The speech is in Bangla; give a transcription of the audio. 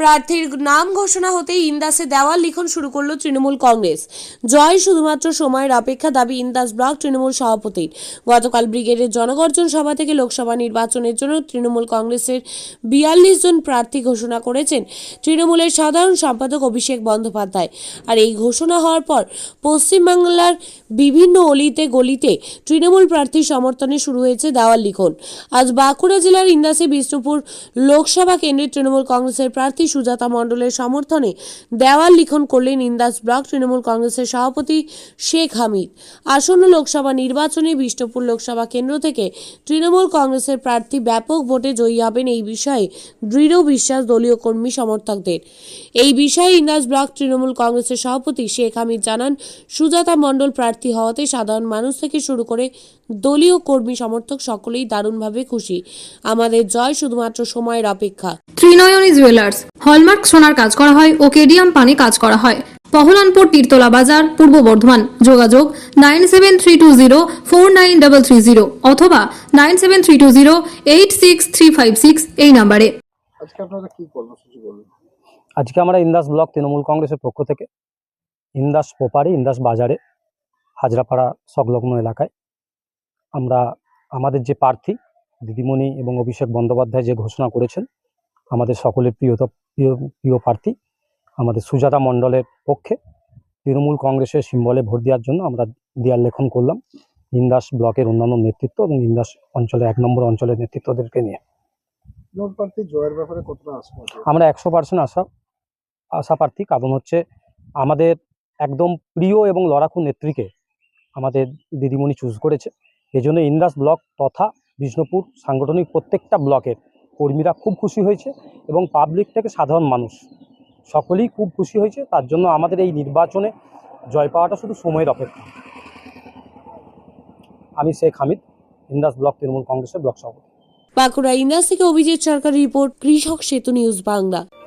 প্রার্থীর নাম ঘোষণা হতেই ইন্দাসে দেওয়াল লিখন শুরু করল তৃণমূল কংগ্রেস। জয় শুধুমাত্র সময়ের অপেক্ষা দাবি ইন্দাস ব্লক তৃণমূল সভাপতির। গতকাল ব্রিগেডের জনগর্জন সভা থেকে লোকসভা নির্বাচনের জন্য তৃণমূল কংগ্রেসের বিয়াল্লিশ জন প্রার্থী ঘোষণা করেছেন তৃণমূলের সাধারণ সম্পাদক অভিষেক বন্দ্যোপাধ্যায়। আর এই ঘোষণা হওয়ার পর পশ্চিমবাংলার বিভিন্ন অলিতে গলিতে তৃণমূল প্রার্থীর সমর্থনে শুরু হয়েছে দেওয়াল লিখন। আজ বাঁকুড়া জেলার ইন্দাসে বিষ্ণুপুর লোকসভা কেন্দ্রের তৃণমূল কংগ্রেসের প্রার্থী সুজাতা মণ্ডলের সমর্থনে দেওয়াল লিখন করলেন ইন্দাস ব্লক তৃণমূল কংগ্রেসের সভাপতি শেখ হামিদ। আসন্ন লোকসভা নির্বাচনে বিষ্ণুপুর লোকসভা কেন্দ্র থেকে তৃণমূল কংগ্রেসের প্রার্থী ব্যাপক ভোটে জয়ী হবেন এই বিষয়ে দৃঢ় বিশ্বাস দলীয় কর্মী সমর্থকদের। এই বিষয়ে ইন্দাস ব্লক তৃণমূল কংগ্রেসের সভাপতি শেখ হামিদ জানান, সুজাতা মণ্ডল প্রার্থী হওয়াতে সাধারণ মানুষ থেকে শুরু করে দলীয় কর্মী সমর্থক সকলেই দারুণভাবে খুশি। আমাদের জয় শুধুমাত্র সময়ের অপেক্ষা। ত্রিনয়নী জুয়েলার্স। হলমার্ক সোনার কাজ করা হয় ও কেডিয়াম পানি কাজ করা হয়। পহলানপুর তীরতলা বাজার পূর্ব বর্ধমান। যোগাযোগ nine seven three two zero four nine double three zero অথবা nine seven three two zero eight six three five six এই নাম্বারে। আজকে আপনারা কি কর্মসূচি করবেন? আজকে আমরা ইন্দাস ব্লক তৃণমূল কংগ্রেসের পক্ষ থেকে ইন্দাস পোপারে ইন্দাস বাজারে হাজরাপাড়া সংলগ্ন এলাকায় আমরা আমাদের যে প্রার্থী দিদিমণি এবং অভিষেক বন্দ্যোপাধ্যায় যে ঘোষণা করেছেন আমাদের সকলের প্রিয়ত প্রিয় প্রিয় প্রার্থী আমাদের সুজাতা মণ্ডলের পক্ষে তৃণমূল কংগ্রেসের সিম্বলে ভোট দেওয়ার জন্য আমরা দেয়াল লেখন করলাম। ইন্দাস ব্লকের অন্যান্য নেতৃত্ব এবং ইন্দাস অঞ্চলের এক নম্বর অঞ্চলের নেতৃত্বদেরকে নিয়ে। জয়ের ব্যাপারে কতটা আমরা একশো পার্সেন্ট আশা আশা প্রার্থী কারণ হচ্ছে আমাদের একদম প্রিয় এবং লড়াকু নেত্রীকে আমাদের দিদিমণি চুজ করেছে। এজন্য ইন্দাস ব্লক তথা বিষ্ণুপুর সাংগঠনিক প্রত্যেকটা ব্লকের কর্মীরা খুব খুশি হয়েছে এবং পাবলিক থেকে সাধারণ মানুষ সকলেই খুব খুশি হয়েছে। তার জন্য আমাদের এই নির্বাচনে জয় পাওয়াটা শুধু সময়ের অপেক্ষা। আমি শেখ হামিদ, ইন্দাস ব্লক তৃণমূল কংগ্রেসের ব্লক সভাপতি। বাঁকুড়া ইন্দাস থেকে অভিজিৎ সরকার রিপোর্ট, কৃষক সেতু নিউজ বাংলা।